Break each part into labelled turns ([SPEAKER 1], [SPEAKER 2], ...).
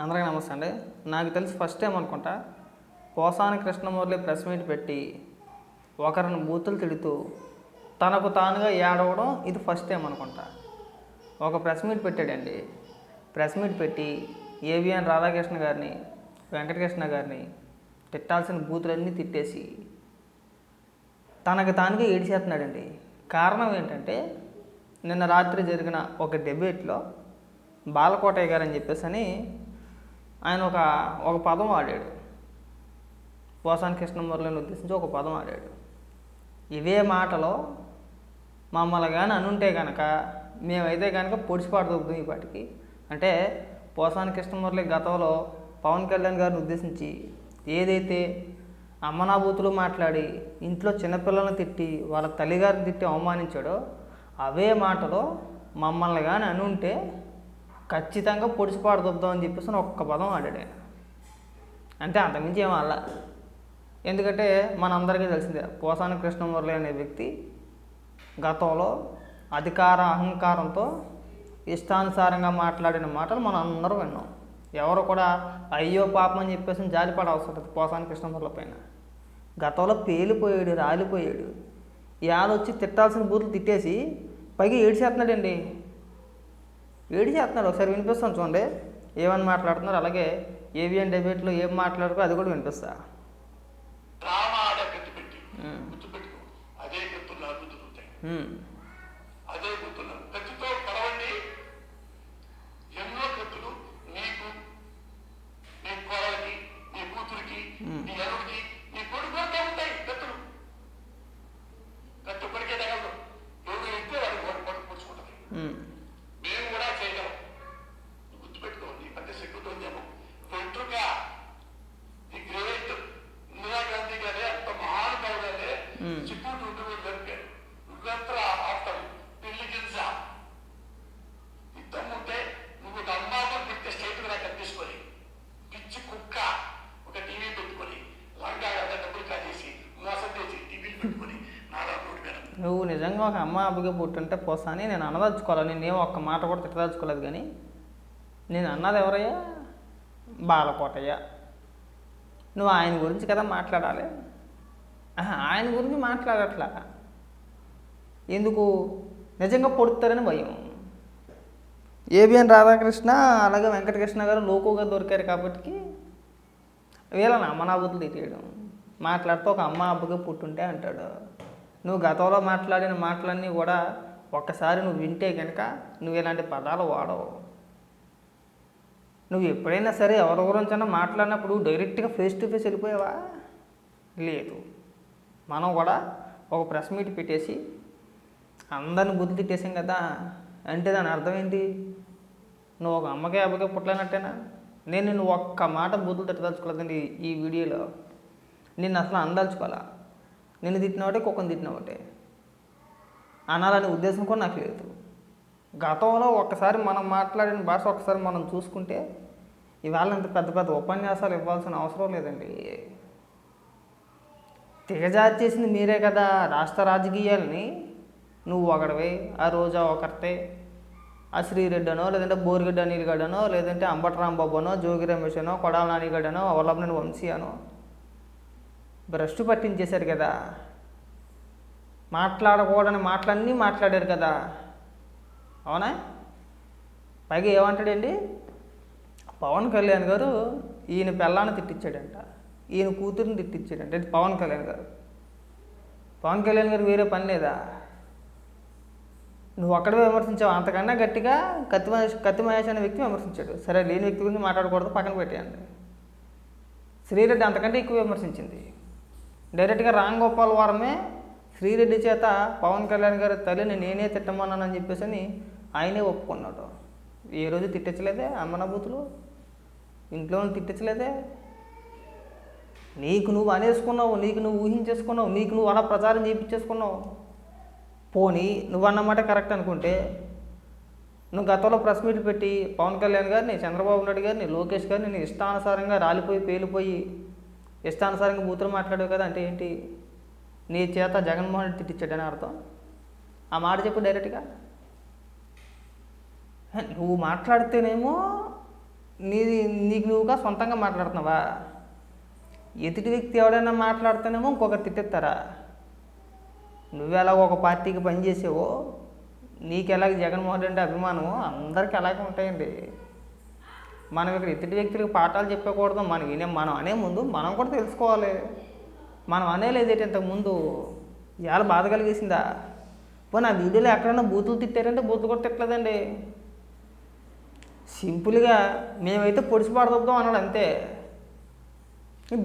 [SPEAKER 1] అందరికీ నమస్తే అండి. నాకు తెలిసి ఫస్ట్ టైం అనుకుంటా పోసాని కృష్ణమురళి ప్రెస్ మీట్ పెట్టి ఒకరిని బూతులు తిడుతూ తనకు తానుగా ఏడవడం ఇది ఫస్ట్ టైం అనుకుంటా. ఒక ప్రెస్ మీట్ పెట్టాడండి. ప్రెస్ మీట్ పెట్టి ఏవిఎన్ రాధాకృష్ణ గారిని వెంకటకృష్ణ గారిని తిట్టాల్సిన బూతులన్నీ తిట్టేసి తనకు తానుగా ఏడిచేస్తున్నాడండి. కారణం ఏంటంటే నిన్న రాత్రి జరిగిన ఒక డెబేట్లో బాలకోటయ్య గారు అని చెప్పేసి అని ఆయన ఒక ఒక పదం ఆడాడు. పోసాని కృష్ణమురళిని ఉద్దేశించి ఒక పదం ఆడాడు. ఇవే మాటలో మమ్మల్ని కానీ అనుంటే కనుక మేమైతే కనుక పొడిచిపాటు దొరుకుతాం ఈ పాటికి. అంటే పోసాని కృష్ణమురళి గతంలో పవన్ కళ్యాణ్ గారిని ఉద్దేశించి ఏదైతే అమ్మనాభూతులు మాట్లాడి ఇంట్లో చిన్నపిల్లలను తిట్టి వాళ్ళ తల్లిగారిని తిట్టి అవమానించాడో అవే మాటలో మమ్మల్ని కానీ అనుంటే ఖచ్చితంగా పొడిచిపాడు దుద్దాం అని చెప్పేసి ఒక్క పదం ఆడాడు ఆయన. అంటే అంతకుమించి ఏం అలా ఎందుకంటే మనందరికీ తెలిసిందే పోసాని కృష్ణమురళి అనే వ్యక్తి గతంలో అధికార అహంకారంతో ఇష్టానుసారంగా మాట్లాడిన మాటలు మనం అందరం విన్నాం. ఎవరు కూడా అయ్యో పాపం అని చెప్పేసి జాలిపడ అవసరం లేదు పోసాని కృష్ణమురళి పైన. గతంలో పేలిపోయాడు రాలిపోయాడు. ఇవాళ వచ్చి తిట్టాల్సిన బూతులు తిట్టేసి పైగా ఏడిచేస్తున్నాడండి. ఏడిచేస్తున్నాడు ఒకసారి వినిపిస్తాను చూడండి. ఏమని మాట్లాడుతున్నారు? అలాగే ఏవిఎన్ డెబేట్లో ఏం మాట్లాడుకో అది కూడా వినిపిస్తా.
[SPEAKER 2] పెట్టి. అదే
[SPEAKER 1] నిజంగా ఒక అమ్మ అబ్బగా పుట్టుంటే పోసాని నేను అనదలుచుకోవాలి. నేనేం ఒక్క మాట కూడా తిట్టదలుచుకోలేదు కానీ నేను అన్నది ఎవరయ్యా? బాలకోటయ్య. నువ్వు ఆయన గురించి కదా మాట్లాడాలి? ఆహా, ఆయన గురించి మాట్లాడట్లా? ఎందుకు? నిజంగా పొడుతారని భయం. ఏబిఎన్ రాధాకృష్ణ అలాగే వెంకటకృష్ణ గారు లోకుగా దొరికారు కాబట్టి వీళ్ళని అమ్మనాబుద్ధులు తిట్టేయడం. మాట్లాడితే ఒక అమ్మ అబ్బగా పుట్టుంటే అంటాడు. నువ్వు గతంలో మాట్లాడిన మాటలన్నీ కూడా ఒక్కసారి నువ్వు వింటే కనుక నువ్వు ఇలాంటి పదాలు వాడవు. నువ్వు ఎప్పుడైనా సరే ఎవరి గురించైనా మాట్లాడినప్పుడు డైరెక్ట్గా ఫేస్ టు ఫేస్ వెళ్ళిపోయావా? లేదు. మనం కూడా ఒక ప్రెస్ మీట్ పెట్టేసి అందరిని బుద్ధి తిట్టేసాం కదా అంటే దాని అర్థం ఏంటి? నువ్వు ఒక అమ్మకే అబ్బకే పుట్టలేనట్టేనా? నేను నిన్ను ఒక్క మాట బుద్ధులు తిట్టదలుచుకోలేదండి ఈ వీడియోలో. నిన్ను అసలు అందలుచుకోవాలా నిన్ను తిట్టిన ఒకటే కుక్కను తిట్టిన ఒకటే. అనాలనే ఉద్దేశం కూడా నాకు లేదు. గతంలో ఒక్కసారి మనం మాట్లాడిన భాష ఒకసారి మనం చూసుకుంటే ఇవాళ ఇంత పెద్ద పెద్ద ఉపన్యాసాలు ఇవ్వాల్సిన అవసరం లేదండి. దిగజారి చేసింది మీరే కదా రాష్ట్ర రాజకీయాలని. నువ్వు ఒకడివే ఆ రోజా ఒకరితే. ఆ శ్రీరెడ్డనో లేదంటే బోరిగడ్డ అనిల్గడ్డనో లేదంటే అంబటరాంబాబు అనో జోగి రమేష్ అనో కొడాల నానిగడ్డనో వల్లభనేని వంశీ అనో బ్రష్ పట్టించేశారు కదా. మాట్లాడకూడని మాటలన్నీ మాట్లాడారు కదా. అవునా? పైగా ఏమంటాడండి? పవన్ కళ్యాణ్ గారు ఈయన పెళ్ళాన్ని తిట్టించాడంట. ఈయన కూతురుని తిట్టించాడంట. ఇది పవన్ కళ్యాణ్ గారు. పవన్ కళ్యాణ్ గారు వేరే పని లేదా? నువ్వు అక్కడే విమర్శించావు. అంతకన్నా గట్టిగా కత్తి మహేష్ కత్తి మహేష్ అనే వ్యక్తి విమర్శించాడు. సరే లేని వ్యక్తి గురించి మాట్లాడకూడదు పక్కన పెట్టేయండి. శ్రీరెడ్డి అంతకంటే ఎక్కువ విమర్శించింది. డైరెక్ట్గా రామ్ గోపాల్ వారమే శ్రీరెడ్డి చేత పవన్ కళ్యాణ్ గారి తల్లిని నేనే తిట్టమన్నానని చెప్పేసి అని ఆయనే ఒప్పుకున్నాడు. ఏ రోజు తిట్టించలేదే అమ్మనబూతులు ఇంట్లో తిట్టచ్చలేదే తిట్టించలేదే? నీకు నువ్వు అనేసుకున్నావు నీకు నువ్వు ఊహించేసుకున్నావు నీకు నువ్వు అలా ప్రచారం చేయించేసుకున్నావు. పోనీ నువ్వు అన్నమాట కరెక్ట్ అనుకుంటే నువ్వు గతంలో ప్రెస్ మీట్ పెట్టి పవన్ కళ్యాణ్ గారిని చంద్రబాబు నాయుడు గారిని లోకేష్ గారిని నేను ఇష్టానుసారంగా రాలిపోయి పేలిపోయి ఇష్టానుసారంగా బూతులు మాట్లాడావు కదా అంటే ఏంటి? నీ చేత జగన్మోహన్ రెడ్డి తిట్టించాడని అర్థం? ఆ మాట చెప్పు డైరెక్ట్గా. నువ్వు మాట్లాడితేనేమో నీ నీకు నువ్వుగా సొంతంగా మాట్లాడుతున్నావా? ఎదుటి వ్యక్తి ఎవడైనా మాట్లాడితేనేమో ఇంకొకరు తిట్టేస్తారా? నువ్వెలా ఒక పార్టీకి పనిచేసావో నీకు ఎలాగ జగన్మోహన్ రెడ్డి అభిమానమో అందరికీ అలాగే ఉంటాయండి. మనం ఇక్కడ ఇతటి వ్యక్తులకు పాఠాలు చెప్పకూడదు మనం వినే మనం అనే ముందు మనం కూడా తెలుసుకోవాలి. మనం అనేలేదు ఏంటి ముందు? ఇవాళ బాధ కలిగేసిందా? పోనీ ఆ వీడియోలో ఎక్కడైనా బూతులు తిట్టారంటే బూతులు కూడా తిట్టలేదండి. సింపుల్గా మేమైతే పొడిచి పడదొద్దాం అన్నాడు అంతే.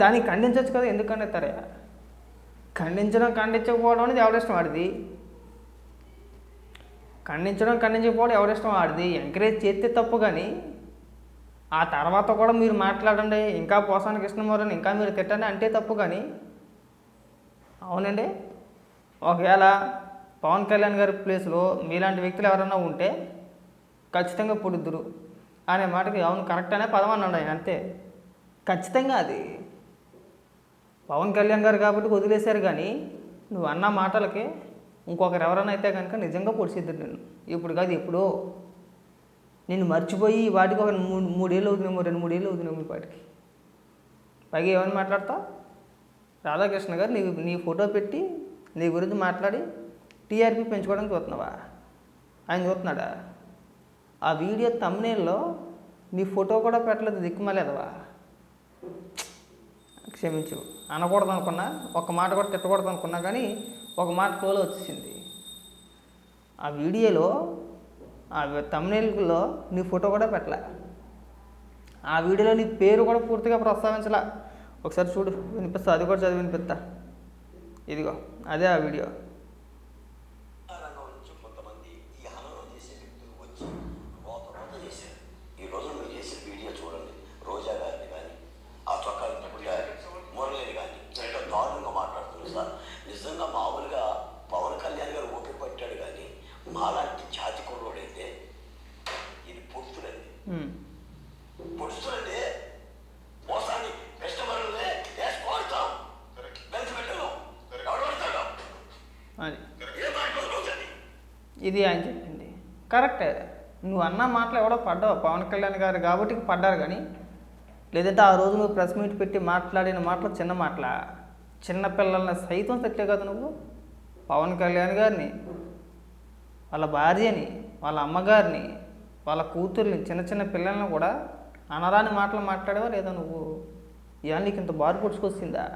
[SPEAKER 1] దాన్ని ఖండించవచ్చు కదా ఎందుకు ఖండిస్తారా? ఖండించడం ఖండించకపోవడం అనేది ఎవరిష్టం వాడిది? ఖండించడం ఖండించకపోవడం ఎవరిష్టం వాడిది? ఎంకరేజ్ చేస్తే తప్పు కానీ ఆ తర్వాత కూడా మీరు మాట్లాడండి. ఇంకా పోసాని కృష్ణమూరని ఇంకా మీరు తిట్టండి. అంటే తప్పు కానీ. అవునండి. ఒకవేళ పవన్ కళ్యాణ్ గారి ప్లేస్లో మీలాంటి వ్యక్తులు ఎవరైనా ఉంటే ఖచ్చితంగా పొడుద్దురు. అనే మాటకి అవును కరెక్ట్ అనే పదం అన్నాడు ఆయన. అంతే. ఖచ్చితంగా అది. పవన్ కళ్యాణ్ గారు కాబట్టి వదిలేశారు కానీ నువ్వు అన్న మాటలకి ఇంకొకరు ఎవరైనా అయితే కనుక నిజంగా పొడిచిద్దురు నేను ఇప్పుడు కాదు ఎప్పుడో. నేను మర్చిపోయి వాటికి ఒక మూడు మూడేళ్ళు అవుతున్నామో రెండు మూడేళ్ళు అవుతున్నాము వాటికి పైగా ఏమని మాట్లాడతావు రాధాకృష్ణ గారు నీ నీ ఫోటో పెట్టి నీ గురించి మాట్లాడి టీఆర్పీ పెంచుకోవడానికి చూస్తున్నావా? ఆయన చూస్తున్నాడా? ఆ వీడియో తమ్నేల్లో నీ ఫోటో కూడా పెట్టలేదు దిక్కుమలేదవా? క్షమించు. అనకూడదు అనుకున్నా ఒక మాట కూడా తిట్టకూడదు అనుకున్నా కానీ ఒక మాట కోలో వచ్చేసింది. ఆ వీడియోలో ఆ తమ్నేల్లో నీ ఫోటో కూడా పెట్టలే. ఆ వీడియోలో నీ పేరు కూడా పూర్తిగా ప్రస్తావించలే. ఒకసారి చూడు వినిపిస్తా అది కూడా చదివి వినిపిస్తా. ఇదిగో అదే ఆ వీడియో
[SPEAKER 3] రంగం నుంచి కొంతమంది ఈ హననం చేసే వ్యక్తులు వచ్చి రోత రోత చేశారు ఈ రోజు మీరు చేసే వీడియో చూడండి రోజా గారిని కానీ ఆ చొక్కా ఇంటికి గారి మురళిని కానీ ఎంత దారుణంగా మాట్లాడుతున్నారు సార్ నిజంగా మామూలుగా పవన్ కళ్యాణ్ గారు ఓపిక పట్టాడు కానీ మాలాంటి జాతి కుర్రోడైతే ఇది పొడుతుడండి
[SPEAKER 1] ఉమ్.
[SPEAKER 3] పొడుస్తుడండి మోసాన్ని కస్టమర్లనే వేసుకోడతాం బెంచ్ పెట్టను ఎవడు పడతాడు
[SPEAKER 1] అది
[SPEAKER 3] ఏ మాట్లాడు రోజని
[SPEAKER 1] ఇది అని చెప్పింది. కరెక్టే. నువ్వు అన్న మాటలు ఎవడో పడ్డావు. పవన్ కళ్యాణ్ గారు కాబట్టి పడ్డారు కానీ లేదంటే ఆ రోజు నువ్వు ప్రెస్ మీట్ పెట్టి మాట్లాడిన మాటలు చిన్న మాటల? చిన్న పిల్లల్ని సైతం తట్టే కదా నువ్వు. పవన్ కళ్యాణ్ గారిని వాళ్ళ భార్యని వాళ్ళ అమ్మగారిని వాళ్ళ కూతుర్ని చిన్న చిన్న పిల్లల్ని కూడా అనరాని మాటలు మాట్లాడేవా లేదా నువ్వు? ఇవాళ నీకు ఇంత బారు పొడుచుకొచ్చిందా?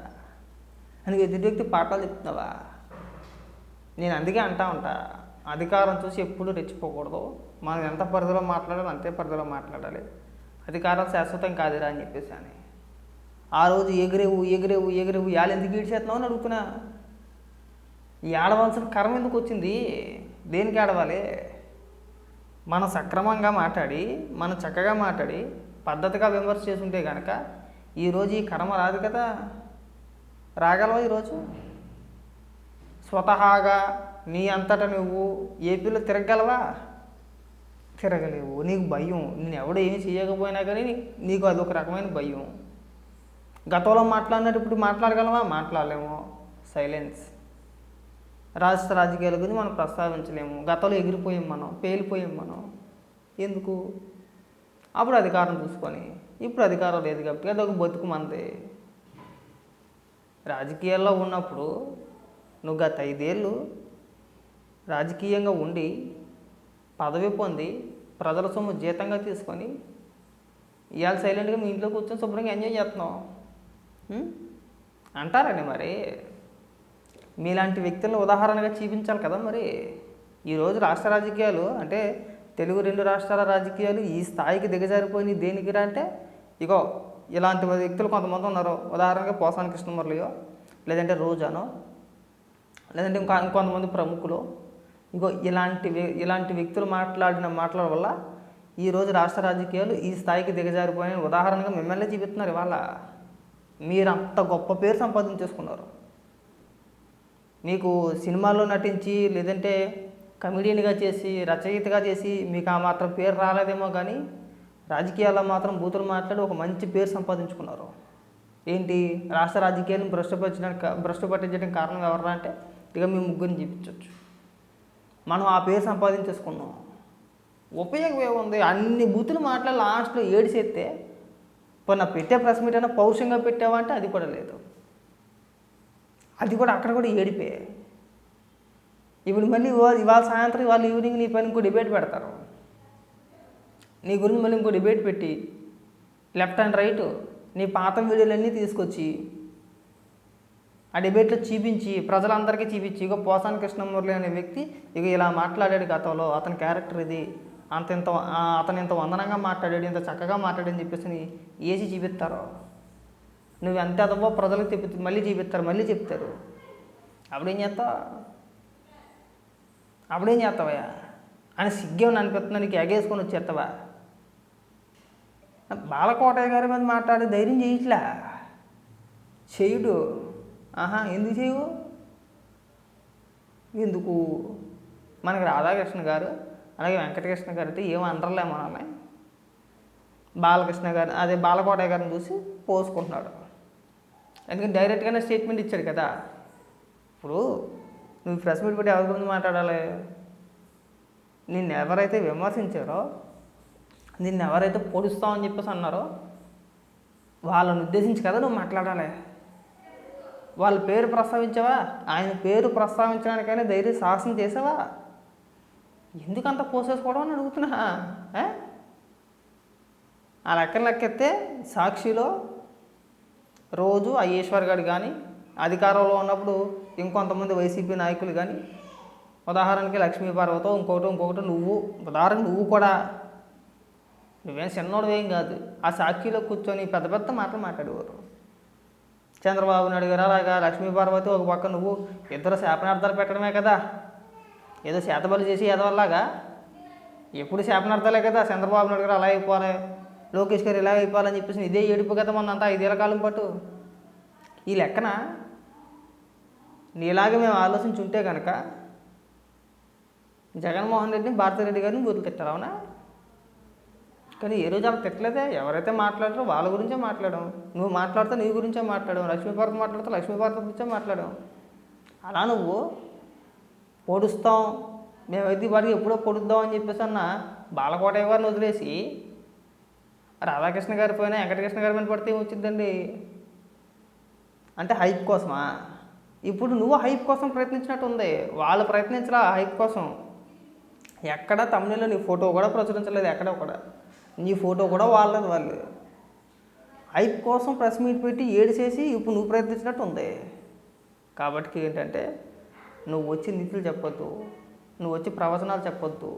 [SPEAKER 1] అని ఎదుటి వ్యక్తి పాఠాలు చెప్తున్నావా? నేను అందుకే అంటా ఉంటా. అధికారం చూసి ఎప్పుడు రెచ్చిపోకూడదు. మనం ఎంత పరిధిలో మాట్లాడాలో అంతే పరిధిలో మాట్లాడాలి. అధికారం శాశ్వతం కాదురా అని చెప్పేసి అని. ఆ రోజు ఎగిరేవు ఎగిరేవు ఎగిరేవు ఇవాళ ఎందుకు ఈడ్చేస్తున్నావు అని అడుగుతున్నా. ఈ ఆడవలసిన కర్మ ఎందుకు వచ్చింది? దేనికి ఆడవాలి మనం సక్రమంగా మాట్లాడి మనం చక్కగా మాట్లాడి పద్ధతిగా విమర్శ చేసుంటే కనుక ఈరోజు ఈ కర్మ రాదు కదా. రాగలవా ఈరోజు స్వతహాగా నీ అంతటా నువ్వు ఏపీలో తిరగలవా తిరగలేవు. నీకు భయం. నేను ఎవడు ఏమి చేయకపోయినా కానీ నీకు అదొక రకమైన భయం. గతంలో మాట్లాడినట్టు ఇప్పుడు మాట్లాడగలవా? మాట్లాడలేము. సైలెన్స్. రాష్ట్ర రాజకీయాల గురించి మనం ప్రస్తావించలేము. గతంలో ఎగిరిపోయాం మనం పేలిపోయాం మనం. ఎందుకు? అప్పుడు అధికారం చూసుకొని. ఇప్పుడు అధికారం లేదు కాబట్టి అదొక బతుకు మనది రాజకీయాల్లో ఉన్నప్పుడు నువ్వు గత ఐదేళ్ళు రాజకీయంగా ఉండి పదవి పొంది ప్రజల సొమ్ము జీతంగా తీసుకొని ఇవాళ సైలెంట్గా మీ ఇంట్లో కూర్చొని శుభ్రంగా ఎంజాయ్ చేస్తున్నాం అంటారండి మరి. మీలాంటి వ్యక్తులను ఉదాహరణగా చూపించాలి కదా మరి. ఈరోజు రాష్ట్ర రాజకీయాలు అంటే తెలుగు రెండు రాష్ట్రాల రాజకీయాలు ఈ స్థాయికి దిగజారిపోయినాయి. దేనికిరా అంటే ఇగో ఇలాంటి వ్యక్తులు కొంతమంది ఉన్నారు. ఉదాహరణగా పోసాని కృష్ణమురళియో లేదంటే రోజానో లేదంటే ఇంకా ఇంకొంతమంది ప్రముఖులు. ఇంకో ఇలాంటి ఇలాంటి వ్యక్తులు మాట్లాడిన మాటల వల్ల ఈరోజు రాష్ట్ర రాజకీయాలు ఈ స్థాయికి దిగజారిపోయిన ఉదాహరణగా మిమ్మల్ని చూపిస్తున్నారు ఇవాళ. మీరు అంత గొప్ప పేరు సంపాదించేసుకున్నారు. మీకు సినిమాల్లో నటించి లేదంటే కమెడియన్గా చేసి రచయితగా చేసి మీకు ఆ మాత్రం పేరు రాలేదేమో కానీ రాజకీయాల్లో మాత్రం బూతులు మాట్లాడి ఒక మంచి పేరు సంపాదించుకున్నారు. ఏంటి? రాష్ట్ర రాజకీయాలను భ్రష్టపరచడానికి భ్రష్టు పట్టించడానికి కారణం ఎవరా అంటే ఇక మేము ముగ్గురిని చూపించవచ్చు మనం ఆ పేరు సంపాదించేసుకున్నాం. ఉపయోగం ఏముంది అన్ని బూతులు మాట్లాడి లాస్ట్లో ఏడిసేస్తే ఇప్పుడు నా పెట్టే ప్రెస్ మీట్ అయినా పౌరుషంగా పెట్టావా? అంటే అది కూడా లేదు. అది కూడా అక్కడ కూడా ఏడిపే. ఇప్పుడు మళ్ళీ ఇవాళ సాయంత్రం ఇవాళ ఈవినింగ్ నీ పైన ఇంకో డిబేట్ పెడతారు. నీ గురించి మళ్ళీ ఇంకో డిబేట్ పెట్టి లెఫ్ట్ అండ్ రైట్ నీ పాత వీడియోలన్నీ తీసుకొచ్చి ఆ డిబేట్లో చూపించి ప్రజలందరికీ చూపించి ఇక పోసాని కృష్ణమూర్తి అనే వ్యక్తి ఇక ఇలా మాట్లాడాడు గతంలో అతని క్యారెక్టర్ ఇది అంత ఇంత అతను ఇంత వందనంగా మాట్లాడాడు ఇంత చక్కగా మాట్లాడని చెప్పేసి ఏసి చూపిస్తారు. నువ్వు ఎంత అదవో ప్రజలకు తెప్పి మళ్ళీ చూపిస్తారు మళ్ళీ చెప్తారు. అప్పుడేం చేస్తావు? అప్పుడేం చేస్తావయ్యా? అని సిగ్గేమని అనిపిస్తున్నా నీకు ఎగేసుకొని వచ్చేస్తావా? బాలకోటయ్య గారి మీద మాట్లాడే ధైర్యం చేయట్లా చేయుడు. ఆహా ఎందుకు చేయవు? ఎందుకు? మనకి రాధాకృష్ణ గారు అలాగే వెంకటకృష్ణ గారు అయితే ఏం అనరలే మనల్ని బాలకృష్ణ గారు అదే బాలకోటయ్య గారిని చూసి పోసుకుంటున్నాడు. ఎందుకంటే డైరెక్ట్గానే స్టేట్మెంట్ ఇచ్చాడు కదా. ఇప్పుడు నువ్వు ప్రెస్ మీట్ పెట్టి ఎవరి గురించి మాట్లాడాలి? నిన్ను ఎవరైతే విమర్శించారో నిన్ను ఎవరైతే పొడుస్తావని చెప్పేసి అన్నారో వాళ్ళని ఉద్దేశించి కదా నువ్వు మాట్లాడాలి. వాళ్ళ పేరు ప్రస్తావించావా? ఆయన పేరు ప్రస్తావించడానికైనా ధైర్య సాహసం చేసావా? ఎందుకంత పోసేసుకోవడం అని అడుగుతున్నా ఆ? లెక్కన లెక్కెత్తే సాక్షిలో రోజు ఆ ఈశ్వర్ గారు కానీ అధికారంలో ఉన్నప్పుడు ఇంకొంతమంది వైసీపీ నాయకులు కానీ ఉదాహరణకి లక్ష్మీ పార్వతో ఇంకోటి ఇంకొకటి నువ్వు ఉదాహరణ నువ్వు కూడా. నువ్వేం చిన్నోడువేం కాదు. ఆ సాక్షిలో కూర్చొని పెద్ద పెద్ద మాటలు మాట్లాడేవారు. చంద్రబాబు నాయుడు గారు అలాగా లక్ష్మీ పార్వతి ఒక పక్క నువ్వు ఇద్దరు శాపనార్థాలు పెట్టడమే కదా. ఏదో శాతబలు చేసి ఎదవల్లాగా ఎప్పుడు శాపనార్థాలే కదా చంద్రబాబు నాయుడు గారు అలా అయిపోవాలి. లోకేష్ గారు ఇలా అయిపోవాలని చెప్పేసి ఇదే ఏడుపు కదా మొన్నంతా ఐదేళ్ళ కాలం పాటు. ఈ లెక్కన నీలాగా మేము ఆలోచించుంటే కనుక జగన్మోహన్ రెడ్డిని భారతరెడ్డి గారిని బూతులు తిట్టారు అవునా? కానీ ఏ రోజు అలా తిట్టలేదే? ఎవరైతే మాట్లాడారో వాళ్ళ గురించే మాట్లాడడం. నువ్వు మాట్లాడితే నీ గురించే మాట్లాడడం. లక్ష్మీపార్వతి మాట్లాడితే లక్ష్మీపార్వతి గురించే మాట్లాడడం. అలా నువ్వు పొడుస్తాం. మేమైతే వాడికి ఎప్పుడో పొడుద్దాం అని చెప్పేసి అన్న బాలకోటయ్య గారిని వదిలేసి రాధాకృష్ణ గారి పైన వెంకటకృష్ణ గారి పైన పడితే ఏమొచ్చిందండి అంటే హైప్ కోసమా? ఇప్పుడు నువ్వు హైప్ కోసం ప్రయత్నించినట్టు ఉంది. వాళ్ళు ప్రయత్నించరా హైప్ కోసం? ఎక్కడ తమిళలో నీ ఫోటో కూడా ప్రచురించలేదు ఎక్కడ కూడా. నీ ఫోటో కూడా వాళ్ళది వాళ్ళు. ఐప్ కోసం ప్రెస్ మీట్ పెట్టి ఏడిసేసి ఇప్పుడు నువ్వు ప్రయత్నించినట్టు ఉంది. కాబట్టి ఏంటంటే నువ్వు వచ్చి నిధులు చెప్పొద్దు నువ్వు వచ్చి ప్రవచనాలు చెప్పొద్దు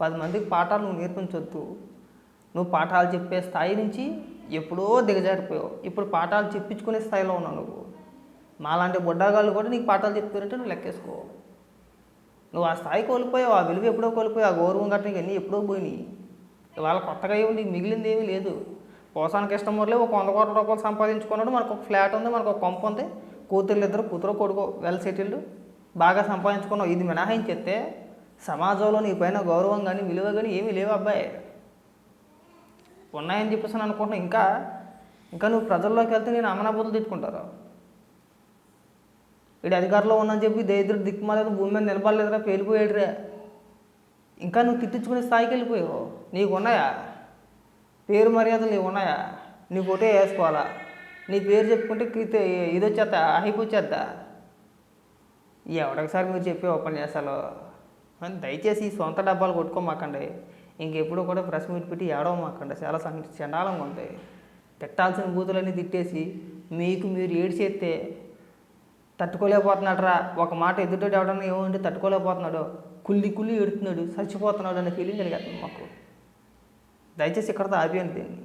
[SPEAKER 1] పది మందికి పాఠాలు నువ్వు నేర్పించొద్దు. నువ్వు పాఠాలు చెప్పే స్థాయి నుంచి ఎప్పుడో దిగజారిపోయావు. ఇప్పుడు పాఠాలు చెప్పించుకునే స్థాయిలో ఉన్నావు నువ్వు. మాలాంటి బుడ్డాగాళ్ళు కూడా నీకు పాఠాలు చెప్తారంటే నువ్వు లెక్కేసుకో. నువ్వు ఆ స్థాయి కోల్పోయావు ఆ విలువ ఎప్పుడో కోల్పోయావు ఆ గౌరవం గట్ట నీకు అన్నీ ఎప్పుడో పోయినాయి. ఇవాళ కొత్తగా ఏమి నీకు మిగిలింది ఏమీ లేదు. పోసానికి ఇష్టం ఒక వంద కోట్ల రూపాయలు సంపాదించుకున్నాడు. మనకు ఒక ఫ్లాట్ ఉంది మనకు ఒక కొంప ఉంది. కూతుర్లు ఇద్దరు కూతురు కొడుకు వెల్ సెటిల్డ్. బాగా సంపాదించుకున్నావు. ఇది మినహాయించేస్తే సమాజంలో నీ పైన గౌరవం కానీ విలువ కానీ ఏమీ లేవు అబ్బాయి. ఉన్నాయని చెప్పేసి నేను అనుకుంటున్నా. ఇంకా ఇంకా నువ్వు ప్రజల్లోకి వెళ్తే నేను అమనాబుద్ధులు తిట్టుకుంటారు. వీడు అధికారంలో ఉన్నని చెప్పి దరిద్రుడు దిక్కుమాలేదు భూమి మీద నిలబడలేదురా పేలిపోయాడురా. ఇంకా నువ్వు తిట్టించుకునే స్థాయికి వెళ్ళిపోయావు. నీకు ఉన్నాయా పేరు మర్యాదలు నీకు ఉన్నాయా నీ ఒకటే వేసుకోవాలా? నీ పేరు చెప్పుకుంటే క్రిత ఇది వచ్చేద్దా హైప్ వచ్చేద్దా ఎవడొకసారి మీరు చెప్పే ఉపన్యాసాలు? అని దయచేసి ఈ సొంత డబ్బాలు కొట్టుకోమాకండి. ఇంకెప్పుడు కూడా ప్రెస్ మీట్ పెట్టి ఏడవమాకండి. చాలా సం చండాలంగా ఉంది. తిట్టాల్సిన బూతులన్నీ తిట్టేసి మీకు మీరు ఏడిచేస్తే తట్టుకోలేకపోతున్నాడు రా ఒక మాట ఎదుటోడు ఎవడన్నా ఏమంటే తట్టుకోలేకపోతున్నాడు. కుల్లి కుల్లి ఎడుతున్నాడు చచ్చిపోతున్నాడు అనే ఫీలింగ్ కలిగేస్తుంది మాకు. దయచేసి ఇక్కడతో ఆపేయండి దీన్ని